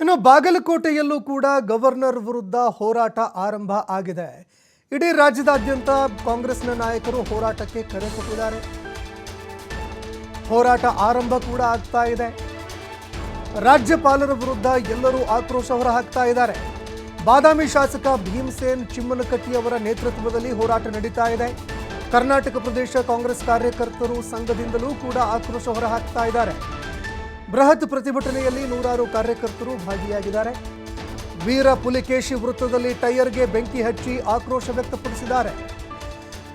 ಇನ್ನು ಬಾಗಲಕೋಟೆಯಲ್ಲೂ ಕೂಡ ಗವರ್ನರ್ ವಿರುದ್ಧ ಹೋರಾಟ ಆರಂಭ ಆಗಿದೆ. ಇಡೀ ರಾಜ್ಯದಾದ್ಯಂತ ಕಾಂಗ್ರೆಸ್ನ ನಾಯಕರು ಹೋರಾಟಕ್ಕೆ ಕರೆ ಕೊಟ್ಟಿದ್ದಾರೆ. ಹೋರಾಟ ಆರಂಭ ಕೂಡ ಆಗ್ತಾ ಇದೆ. ರಾಜ್ಯಪಾಲರ ವಿರುದ್ಧ ಎಲ್ಲರೂ ಆಕ್ರೋಶ ಹೊರಹಾಕ್ತಾ ಇದ್ದಾರೆ. ಬಾದಾಮಿ ಶಾಸಕ ಭೀಮಸೇನ್ ಚಿಮ್ಮನಕಟ್ಟಿ ಅವರ ನೇತೃತ್ವದಲ್ಲಿ ಹೋರಾಟ ನಡೀತಾ ಇದೆ. ಕರ್ನಾಟಕ ಪ್ರದೇಶ ಕಾಂಗ್ರೆಸ್ ಕಾರ್ಯಕರ್ತರು ಸಂಘದಿಂದಲೂ ಕೂಡ ಆಕ್ರೋಶ ಹೊರಹಾಕ್ತಾ ಇದ್ದಾರೆ. ಬೃಹತ್ ಪ್ರತಿಭಟನೆಯಲ್ಲಿ ನೂರಾರು ಕಾರ್ಯಕರ್ತರು ಭಾಗಿಯಾಗಿದ್ದಾರೆ. ವೀರ ಪುಲಿಕೇಶಿ ವೃತ್ತದಲ್ಲಿ ಟೈರ್ಗೆ ಬೆಂಕಿ ಹಚ್ಚಿ ಆಕ್ರೋಶ ವ್ಯಕ್ತಪಡಿಸಿದ್ದಾರೆ.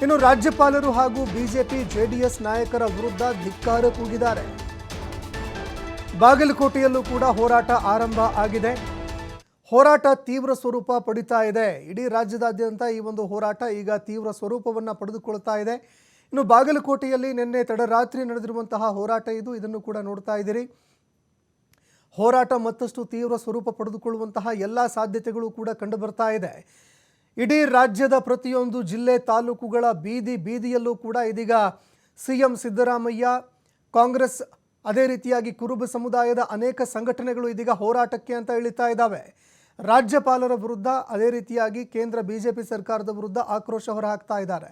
ಇನ್ನು ರಾಜ್ಯಪಾಲರು ಹಾಗೂ ಬಿಜೆಪಿ ಜೆಡಿಎಸ್ ನಾಯಕರ ವಿರುದ್ಧ ಧಿಕ್ಕಾರ ಕೂಗಿದ್ದಾರೆ. ಬಾಗಲಕೋಟೆಯಲ್ಲೂ ಕೂಡ ಹೋರಾಟ ಆರಂಭ ಆಗಿದೆ. ಹೋರಾಟ ತೀವ್ರ ಸ್ವರೂಪ ಪಡಿತಾ ಇದೆ. ಇಡೀ ರಾಜ್ಯದಾದ್ಯಂತ ಈ ಒಂದು ಹೋರಾಟ ಈಗ ತೀವ್ರ ಸ್ವರೂಪವನ್ನು ಪಡೆದುಕೊಳ್ತಾ ಇದೆ. ಇನ್ನು ಬಾಗಲಕೋಟೆಯಲ್ಲಿ ನಿನ್ನೆ ತಡರಾತ್ರಿ ನಡೆದಿರುವಂತಹ ಹೋರಾಟ ಇದು. ಇದನ್ನು ಕೂಡ ನೋಡ್ತಾ ಇದ್ದೀರಿ. ಹೋರಾಟ ಮತ್ತಷ್ಟು ತೀವ್ರ ಸ್ವರೂಪ ಪಡೆದುಕೊಳ್ಳುವಂತಹ ಎಲ್ಲ ಸಾಧ್ಯತೆಗಳು ಕೂಡ ಕಂಡು ಬರ್ತಾ ಇದೆ. ಇಡೀ ರಾಜ್ಯದ ಪ್ರತಿಯೊಂದು ಜಿಲ್ಲೆ ತಾಲೂಕುಗಳ ಬೀದಿ ಬೀದಿಯಲ್ಲೂ ಕೂಡ ಇದೀಗ ಸಿ ಎಂ ಸಿದ್ದರಾಮಯ್ಯ, ಕಾಂಗ್ರೆಸ್ ಅದೇ ರೀತಿಯಾಗಿ ಕುರುಬ ಸಮುದಾಯದ ಅನೇಕ ಸಂಘಟನೆಗಳು ಇದೀಗ ಹೋರಾಟಕ್ಕೆ ಅಂತ ಇಳಿತಾ ಇದ್ದಾವೆ. ರಾಜ್ಯಪಾಲರ ವಿರುದ್ಧ ಅದೇ ರೀತಿಯಾಗಿ ಕೇಂದ್ರ ಬಿಜೆಪಿ ಸರ್ಕಾರದ ವಿರುದ್ಧ ಆಕ್ರೋಶ ಹೊರಹಾಕ್ತಾ ಇದ್ದಾರೆ.